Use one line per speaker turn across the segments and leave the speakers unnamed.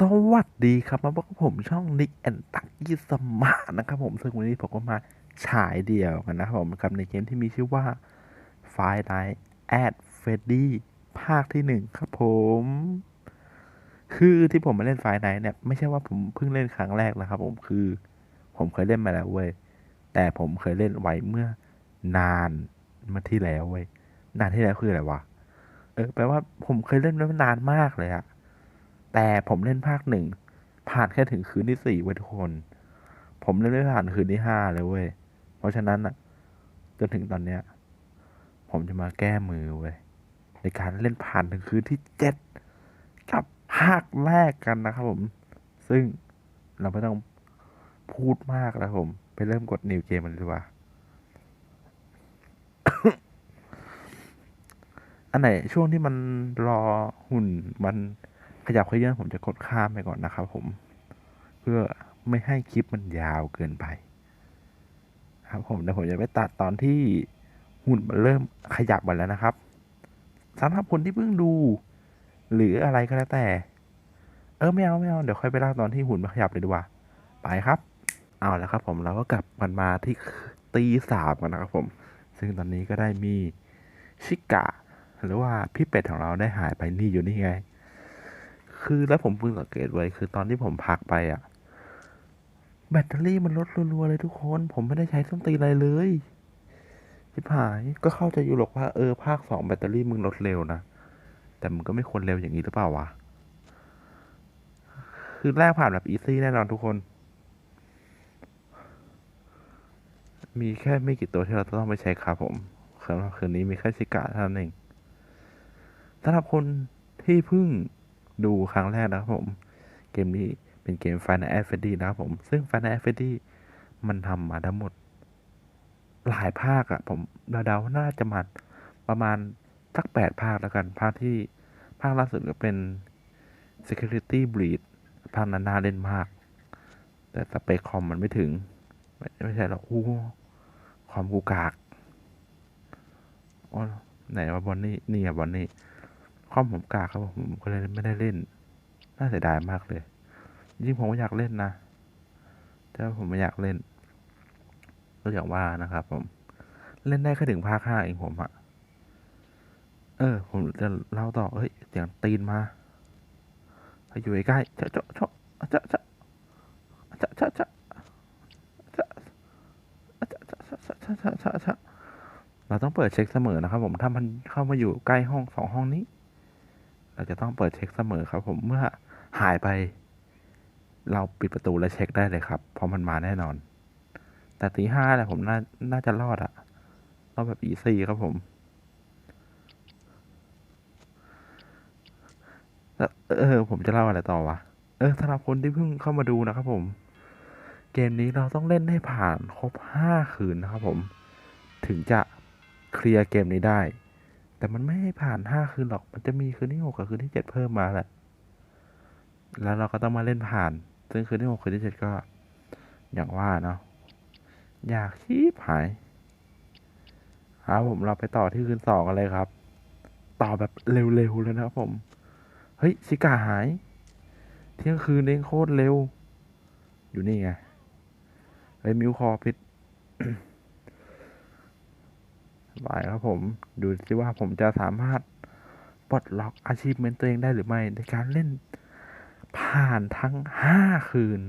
สวัสดีครับมาพบกับผมช่องนิกแอนตักยี่สมานะครับผมซึ่งวันนี้ผมก็มาฉายเดี่ยวกันนะครับผมกับในเกมที่มีชื่อว่า f i n i g h t at Freddy ภาคที่หนึ่งครับผม คือที่ผมมาเล่น f i n i g h t เนี่ย ไม่ใช่ว่าผมเพิ่งเล่นครั้งแรกนะครับผมคือ ผมเคยเล่นมาแล้วเว้ย แต่ผมเคยเล่นไว้เมื่อนานมาที่แล้วเว้ย นานที่แล้วคืออะไรวะ เออแปลว่าผมเคยเล่นไว้นานมากเลยอะ แต่ผมเล่นภาคหนึ่งผ่านแค่ถึงคืนที่สี่เว้ยทุกคน ผมเล่นไม่ผ่านคืนที่ห้าเลยเว้ย เพราะฉะนั้นอะจนถึงตอนเนี้ย ผมจะมาแก้มือเว้ยในการเล่นผ่านถึงคืนที่เจ็ดกับภาคแรกกันนะครับผม ซึ่งเราไม่ต้องพูดมากแล้วผม ไปเริ่มกดนิวเกมมันเลยดีกว่า อันไหนช่วงที่มันรอหุ่นมัน ขยับขยื่นผมจะกดข้ามไปก่อนนะครับผม เพื่อไม่ให้คลิปมันยาวเกินไป ครับผมเดี๋ยวผมจะไปตัดตอนที่หุ่นมันเริ่มขยับมาแล้วนะครับสำหรับคนที่เพิ่งดู หรืออะไรก็แล้วแต่ เออไม่เอาไม่เอาเดี๋ยวค่อยไปเล่าตอนที่หุ่นมันขยับเลยดีกว่าไปครับ เอาแล้วครับ ผมเราก็กลับกันมาที่ตีสามกันนะครับผม ซึ่งตอนนี้ก็ได้มีชิกะหรือว่าพี่เป็ดของเราได้หายไปนี่อยู่นี่ไง คือแล้วผมเพิ่งสังเกตไว้คือตอนที่ผมพักไปอะแบตเตอรี่มันลดรัวๆเลยทุกคน ผมไม่ได้ใช้ส้นตีอะไรเลยชิบหายก็เข้าใจอยู่หรอกว่าเออภาคสองแบตเตอรี่มึงลดเร็วนะแต่มันก็ไม่ควรเร็วอย่างนี้หรือเปล่าวะคือแรกผ่านแบบอีซี่แน่นอนทุกคน มีแค่ไม่กี่ตัวที่เราต้องไปใช้ครับผมสำหรับคืนนี้มีแค่ชิกะเท่านั้นเองสำหรับคนที่เพิ่ง ดูครั้งแรกนะครับผม เกมนี้เป็นเกม Final a f e d y นะครับผม ซึ่ง Final a f e d y มันทำมาทั้งหมด หลายภาคอะผมเดาๆน่าจะมาประมาณสักแปดภาคแล้วกัน ภาคที่ภาคล่าสุดก็เป็น Security Breach ภาคนั้นน่าเล่นมาก แต่สเปคคอมมันไม่ถึง ไม่ไม่ใช่หรอกอู้ความกูกากอ๋อไหนว่าบอนนี่นี่อะบอนนี่ อมผมกากครับผมก็เลยไม่ได้เล่น น่าเสียดายมากเลยจริงผมก็อยากเล่นนะ แต่ผมไม่อยากเล่น ก็อย่างว่านะครับ ผม เล่นได้แค่ถึงภาคห้าเองผมอะเออ ผมจะเล่าต่อ เฮ้ย เสียงตีนมาไปอยู่ใกล้เจาะเจาะเจาะเจาะเจาะเจาะเจาะเจาะเจาะเจาะเจาะเจาะเจาะเจาะเจาะเจาะเราต้องเปิดเช็คเสมอนะครับผม ถ้ามันเข้ามาอยู่ใกล้ห้องสองห้องนี้ เราจะต้องเปิดเช็คเสมอครับ ผมเมื่อหายไป เราปิดประตูและเช็คได้เลยครับ เพราะมันมาแน่นอน แต่ตีห้าเนี่ยผมน่าน่าจะรอดอะรอดแบบอีซี่ครับผมแล้วเออ ผมจะเล่าอะไรต่อวะ เออสำหรับคนที่เพิ่งเข้ามาดูนะครับผม เกมนี้เราต้องเล่นให้ผ่านครบห้าคืนนะครับผม ถึงจะเคลียร์เกมนี้ได้ แต่มันไม่ให้ผ่านห้าคืนหรอก มันจะมีคืนที่หกกับคืนที่เจ็ดเพิ่มมาแหละ แล้วเราก็ต้องมาเล่นผ่าน ซึ่งคืนที่หกคืนที่เจ็ดก็ อย่างว่าเนาะ อยากชีพหายครับผมเราไปต่อที่คืนสองกันเลยครับ ต่อแบบเร็วๆเลยนะครับผม เฮ้ยชิกาหาย เที่ยงคืนเองโคตรเร็ว อยู่นี่ไงเฮ้ยมิวคอพิด บายครับผม ดูสิว่าผมจะสามารถปลดล็อกอาชีพเมนตัวเองได้หรือไม่ ในการเล่นผ่านทั้งห้าคืน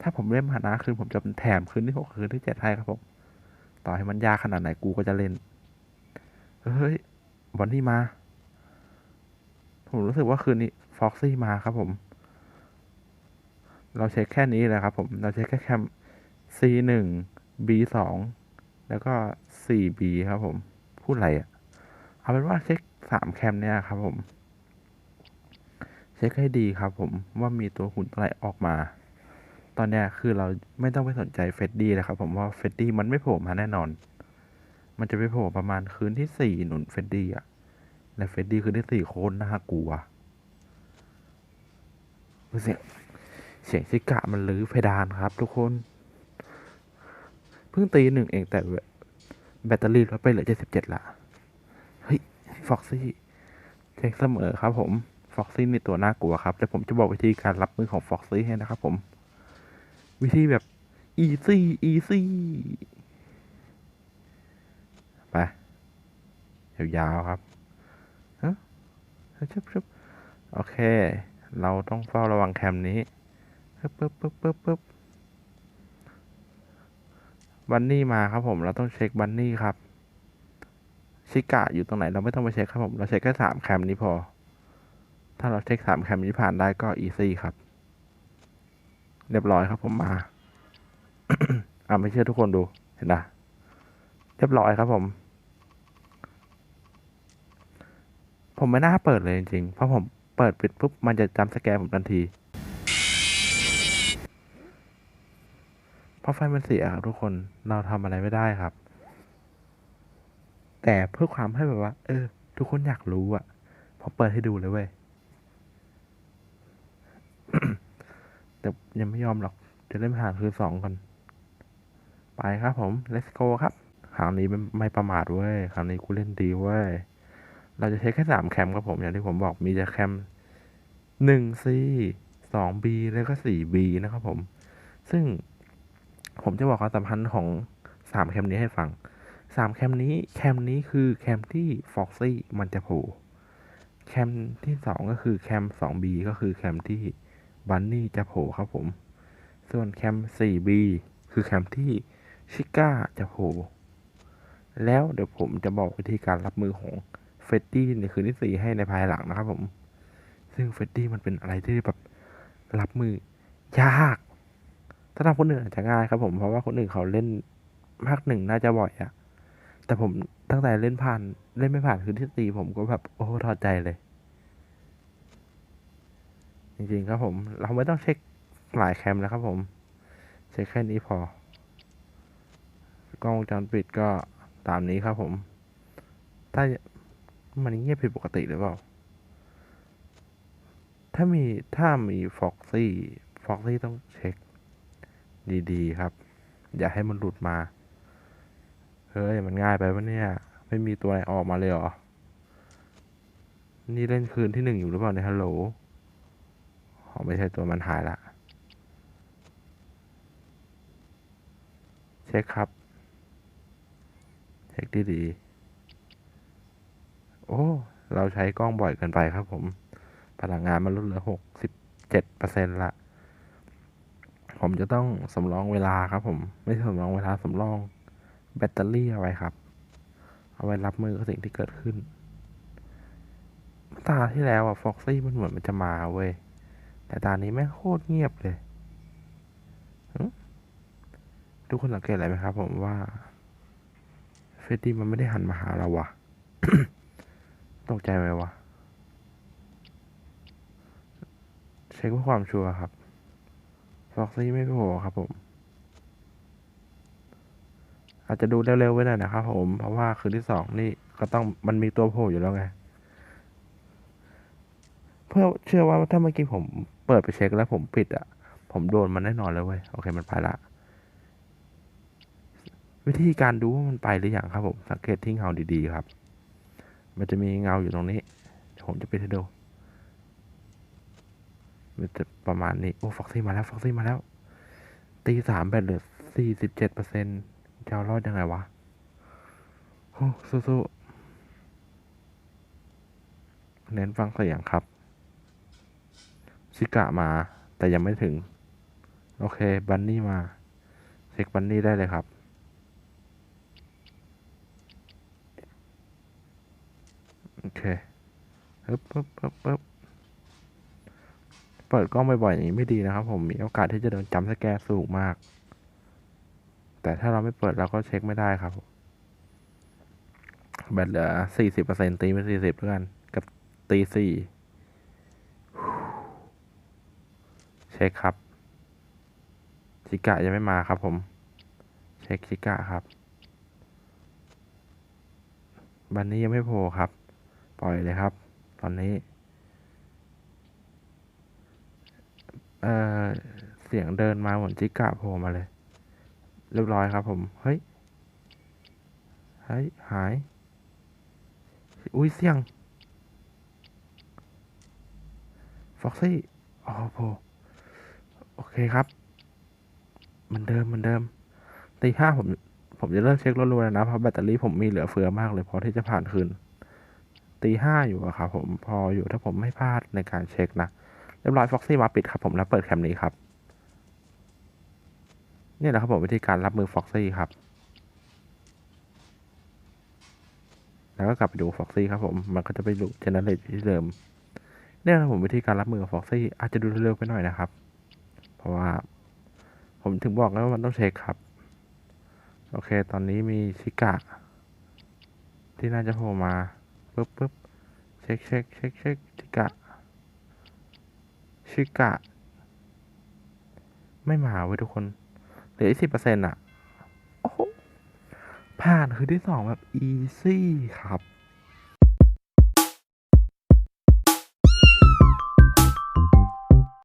ถ้าผมเล่นผ่านห้าคืน ผมจะแถมคืนที่หกคืนที่เจ็ดให้ครับผม ต่อให้มันยากขนาดไหนกูก็จะเล่น เฮ้ย วันนี้มา ผมรู้สึกว่าคืนนี้ฟ็อกซี่มาครับผม เราเช็คแค่นี้แหละครับผม เราเช็คแค่แคม C หนึ่ง B สองแล้วก็ 4B ครับผม พูดอะไรอะ่ะ เอาเป็นว่าเช็คสามแคมเนี่ยครับผม เช็คให้ดีครับผมว่ามีตัวหุ่นอะไรออกมา ตอนเนี้ยคือเราไม่ต้องไปสนใจเฟดดี้นะครับผมว่าเฟดดี้มันไม่โผล่มาแน่นอน มันจะไปโผล่ประมาณคืนที่สี่หนุนเฟดดี้อะ และเฟดดี้คืนที่สี่โคตรน่ากลัวเสียงเสียงชิกะมันลื้อเพดานครับทุกคน เพิ่งตีหนึ่งเองแต่ แบตเตอรี่ลดไปเหลือเจ็ดสิบเจ็ดละ เฮ้ยฟ็อกซี่เช็คเสมอครับผมฟ็อกซี่ในตัวน่ากลัวครับแต่ผมจะบอกวิธีการรับมือของฟ็อกซี่ให้นะครับผม วิธีแบบ easy easy ไปยาวๆครับฮะชึบชึบโอเค เราต้องเฝ้าระวังแคมนี้ปึ๊บปึ๊บปึ๊บปึ๊บ บันนี่มาครับผม เราต้องเช็คบันนี่ครับ ชิกะอยู่ตรงไหนเราไม่ต้องไปเช็คครับผม เราเช็คแค่สามแคมนี้พอ ถ้าเราเช็คสามแคมนี้ผ่านได้ก็อีซี่ครับ เรียบร้อยครับผมมา อ่าไม่เชื่อทุกคนดู เห็นนะเรียบร้อยครับผม ผมไม่น่าเปิดเลยจริงๆ เพราะผมเปิดปิดปุ๊บมันจะจำสแกนผมทันที เพราะไฟมันเสียครับทุกคนเราทำอะไรไม่ได้ครับ แต่เพื่อความให้แบบว่า เออ ทุกคนอยากรู้อะผมเปิดให้ดูเลยเว้ยแต่ยังไม่ยอมหรอกจะเล่นผ่านคือสองก่อนไปครับผม let's go ครับคราวนี้ไม่ไม่ประมาทเว้ยคราวนี้กูเล่นดีเว้ยเราจะใช้แค่สามแคมครับผมอย่างที่ผมบอกมีจะแคมหนึ่งซีสองบีแล้วก็สี่บีนะครับผม ซึ่ง ผมจะบอกความสัมพันธ์ของสามแคมนี้ให้ฟังสามแคมนี้แคมนี้คือแคมที่ฟ็อกซี่มันจะโผล่แคมที่สองก็คือแคมสองบีก็คือแคมที่บันนี่จะโผล่ครับผม ส่วนแคมสี่บีคือแคมที่ชิก้าจะโผล่แล้วเดี๋ยวผมจะบอกวิธีการรับมือของเฟดดี้ในคืนที่สี่ให้ในภายหลังนะครับผม ซึ่งเฟดดี้มันเป็นอะไรที่แบบรับมือยาก ถ้าทำคนอื่นอาจจะง่ายครับผมเพราะว่าคนอื่นเขาเล่นภาคหนึ่งน่าจะบ่อยอะแต่ผมตั้งแต่เล่นผ่านเล่นไม่ผ่านคืนที่สี่ผมก็แบบโอ้ถอดใจเลย จริงๆครับผม เราไม่ต้องเช็คหลายแคมแล้วครับผม เช็คแค่นี้พอกล้องวงจรปิดก็ตามนี้ครับผม ถ้ามันเงียบผิดปกติหรือเปล่า ถ้ามีถ้ามีฟ็อกซี่ฟ็อกซี่ต้องเช็ค ดีๆครับ อย่าให้มันหลุดมา เฮ้ย มันง่ายไปปะเนี่ย ไม่มีตัวไหนออกมาเลยเหรอ นี่เล่นคืนที่หนึ่งอยู่หรือเปล่าในฮัลโหลอ๋อไม่ใช่ตัวมันหายละ เช็คครับ เช็คดีๆ โอ้ เราใช้กล้องบ่อยเกินไปครับผม พลังงานมันลดเหลือหกสิบเจ็ดเปอร์เซ็นต์ละ ผมจะต้องสำรองเวลาครับ ผม ไม่ใช่สำรองเวลาสำรองแบตเตอรี่เอาไว้ครับ เอาไว้รับมือกับสิ่งที่เกิดขึ้นตาที่แล้วอะฟ็อกซี่มันเหมือนมันจะมาเว้ยแต่ตานี้แม่งโคตรเงียบเลยทุกคนสังเกตอะไรไหมครับ ผมว่า เฟดดี้มันไม่ได้หันมาหาเราวะตกใจไหมวะ เช็คเพื่อความชัวร์ครับ ฟ็อกซี่ไม่โผล่ครับผม อาจจะดูเร็วๆไว้หน่อยนะครับผม เพราะว่าคืนที่สองนี่ก็ต้องมันมีตัวโผล่อยู่แล้วไง เพื่อเชื่อว่าถ้าเมื่อกี้ผมเปิดไปเช็คแล้วผมปิดอะ ผมโดนมันแน่นอนเลยเว้ย โอเคมันไปละ วิธีการดูว่ามันไปหรือยังครับผม สังเกตที่เงาดีๆครับ มันจะมีเงาอยู่ตรงนี้ ผมจะไปให้ดู มันจะประมาณนี้ โอ้ฟ็อกซี่มาแล้วฟ็อกซี่มาแล้ว ตีสามแบตเหลือสี่สิบเจ็ดเปอร์เซ็นต์จะรอดยังไงวะ โอ้สู้ๆเน้นฟังเสียงครับชิกะมา แต่ยังไม่ถึง โอเค บันนี่มา เช็คบันนี่ได้เลยครับโอเคปึ๊บปึ๊บปึ๊บปึ๊บ เปิดกล้องบ่อยๆอย่างนี้ไม่ดีนะครับ ผมมีโอกาสที่จะโดนจำสแกร์สูงมาก แต่ถ้าเราไม่เปิดเราก็เช็คไม่ได้ครับ แบตเหลือสี่สิบเปอร์เซ็นตีเป็นสี่สิบแล้วกัน กับตีสี่เช็คครับ ชิกะยังไม่มาครับผม เช็คชิกะครับบันนี้ยังไม่โผล่ครับ ปล่อยเลยครับ ตอนนี้ เอ่อเสียงเดินมาเหมือนจิกะโผล่มาเลย เรียบร้อยครับผม เฮ้ย เฮ้ย หาย อุ้ยเสียง ฟ็อกซี่ อ๋อโพโอเคครับเหมือนเดิมเหมือนเดิมตีห้าผม ผมจะเลิกเช็ครัวแล้วนะ เพราะแบตเตอรี่ผมมีเหลือเฟือมากเลยพอที่จะผ่านคืนตีห้าอยู่อะครับผมพออยู่ถ้าผมไม่พลาดในการเช็คนะ เรียบร้อยฟ็อกซี่มาปิดครับผมแล้วเปิดแคมนี้ครับนี่แหละครับผมวิธีการรับมือฟ็อกซี่ครับ แล้วก็กลับไปดูฟ็อกซี่ครับผมมันก็จะไปดูเจเนเรตที่เดิมเนี่ยนะผมวิธีการรับมือกับฟ็อกซี่อาจจะดูเร็วไปหน่อยนะครับ เพราะว่า ผมถึงบอกแล้วว่ามันต้องเช็คครับ โอเค ตอนนี้มีชิกะ ที่น่าจะโผล่มาปึ๊บปึ๊บเช็คเช็คเช็คเช็คชิกะ ชิกะ ไม่มาเว้ยทุกคน เหลืออีกสิบเปอร์เซ็นต์อะ โอ้ผ่านคือที่สองแบบอีซี่ครับ